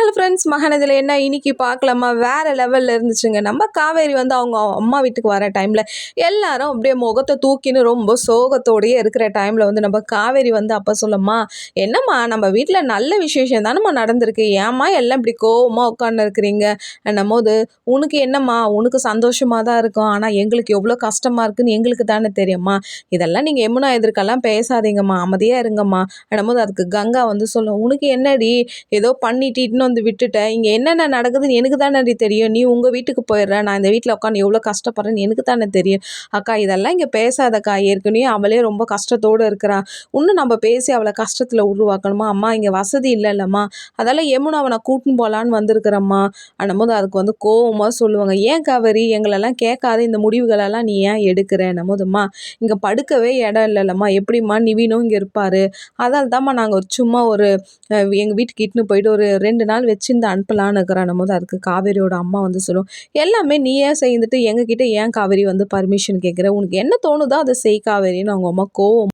Hello friends மகாநதியில் என்ன? இன்னைக்கு பார்க்கலாமா? வேறு லெவலில் இருந்துச்சுங்க. நம்ம காவேரி வந்து அவங்க அம்மா வீட்டுக்கு வர டைமில் எல்லாரும் அப்படியே முகத்தை தூக்கின்னு ரொம்ப சோகத்தோடையே இருக்கிற டைமில் வந்து நம்ம காவேரி வந்து அப்போ சொல்லம்மா என்னம்மா நம்ம வீட்டில் நல்ல விசேஷம் தானம்மா நடந்திருக்கு? ஏம்மா எல்லாம் இப்படி கோவமாக உட்காந்து இருக்கிறீங்க? போது உனக்கு என்னம்மா? உனக்கு சந்தோஷமாக தான் இருக்கும். ஆனால் எங்களுக்கு எவ்வளோ கஷ்டமாக இருக்குன்னு எங்களுக்கு தானே தெரியும்மா. இதெல்லாம் நீங்கள் எமுனா எதிர்க்கெல்லாம் பேசாதீங்கம்மா. அமைதியாக இருங்கம்மா. போது அதுக்கு கங்கா வந்து சொல்லும் உனக்கு என்னடி? ஏதோ பண்ணிட்டு வந்து விட்டுட்டேன். இங்கே என்னென்ன நடக்குதுன்னு எனக்கு தானே தெரியும். நீ உங்கள் வீட்டுக்கு போயிடுற. நான் இந்த வீட்டில் உட்காந்து எவ்வளோ கஷ்டப்படுறேன்னு எனக்கு தானே தெரியும். அக்கா இதெல்லாம் இங்கே பேசாதக்கா. ஏற்கனவே அவளே ரொம்ப கஷ்டத்தோடு இருக்கிறா. இன்னும் நம்ம பேசி அவளை கஷ்டத்தில் உருவாக்கணுமா? அம்மா இங்கே வசதி இல்லைல்லம்மா. அதெல்லாம் யமுனா அவனை கூட்டின்னு போகலான்னு வந்திருக்கிறம்மா. போது அதுக்கு வந்து கோவமாக சொல்லுவாங்க. ஏன் காவேரி? எங்களெல்லாம் கேட்காத இந்த முடிவுகளெல்லாம் நீ ஏன் எடுக்கிற? நம்மதும்மா இங்கே படுக்கவே இடம் இல்லைல்லம்மா. எப்படிம்மா நிவினும் இங்கே இருப்பார்? அதால் தான்மா நாங்கள் சும்மா ஒரு எங்கள் வீட்டுக்கு இட்டுன்னு போயிட்டு ஒரு ரெண்டு நாள் வச்சு இந்த அனுப்பலான்னு இருக்கிறான். போது அதுக்கு காவேரியோட அம்மா வந்து சொல்லும் எல்லாமே நீயே செய்துட்டு எங்ககிட்ட ஏன் காவேரி வந்து பர்மிஷன் கேட்குற உனக்கு என்ன தோணுதோ அதை செய் காவேரின்னு அவங்க அம்மா கோவம்